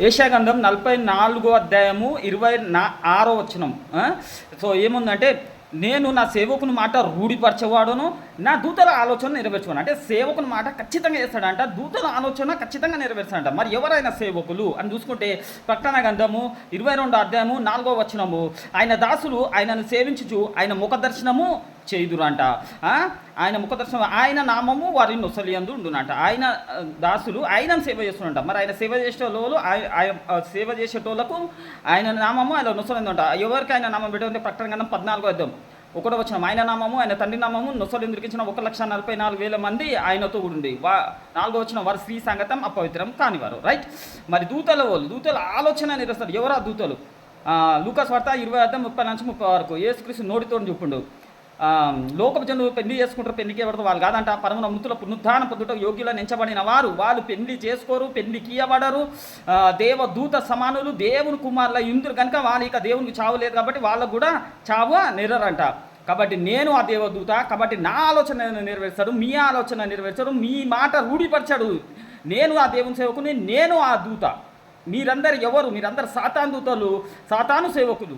ఏషాగంధం నలభై నాలుగో అధ్యాయము ఇరవై నా ఆరో వచనం. సో ఏముందంటే నేను నా సేవకుని మాట రూఢిపరచేవాడును నా దూతల ఆలోచన నెరవేర్చుకోను అంటే సేవకుని మాట ఖచ్చితంగా చేస్తాడంట దూతల ఆలోచన ఖచ్చితంగా నెరవేర్చాడంట మరి ఎవరైనా సేవకులు అని చూసుకుంటే ప్రకటన గంధము ఇరవై రెండు అధ్యాయము నాలుగో వచనము ఆయన దాసులు ఆయనను సేవించుచు ఆయన ముఖ దర్శనము చేయుదురంట. ఆయన ముఖదర్శనం ఆయన నామము వారి నొసలియందు ఉండునంట. ఆయన దాసులు ఆయన సేవ చేస్తున్నంట. మరి ఆయన సేవ చేసేటోళ్ళు ఆయన ఆయన- సేవ చేసేటోళ్ళకు ఆయన నామము ఆయన నొసలింది అంట ఎవరికి ఆయన నామం పెట్టే ప్రకటన కన్నా పద్నాలుగో అర్థం ఒకటో వచ్చిన ఆయన నామము ఆయన తండ్రి నామము నొసలు ఎందుకించిన ఒక లక్ష నలభై నాలుగు వేల మంది ఆయనతో ఉండి వా నాలుగో వచ్చిన వారు స్త్రీ సంగతం అపవిత్రం కానివారు. రైట్? మరి దూతల వాళ్ళు దూతల ఆలోచన నిరస్తారు ఆ దూతలు? ఆ, లూకాస్ వార్త ఇరవై అర్థం ముప్పై నుంచి ముప్పై వరకు. ఏసుక్రీస్తు నోటితో చూపుండు. లోకపు జనులు పెళ్ళి చేసుకుంటారు పెళ్ళికి ఎవరితో వాళ్ళు కాదంట. పరమున మృతుల పునరుద్ధాన పొద్దుట యోగ్యుల నించబడిన వారు. వాళ్ళు పెళ్ళి చేసుకోరు పెళ్ళికి ఇయ్యబడరు దేవదూత దేవ దూత సమానులు దేవుని కుమారుల ఇందురు కనుక వాళ్ళు ఇక దేవునికి చావు లేదు కాబట్టి వాళ్ళకు కూడా చావు నెరరంట. కాబట్టి నేను ఆ దేవదూత కాబట్టి నా ఆలోచన నెరవేర్చాడు మీ ఆలోచన నెరవేర్చాడు మీ మాట రూఢిపరచాడు. నేను ఆ దేవుని సేవకుని నేను ఆ దూత. మీరందరు ఎవరు? మీరందరు సాతాను దూతలు సాతాను సేవకులు.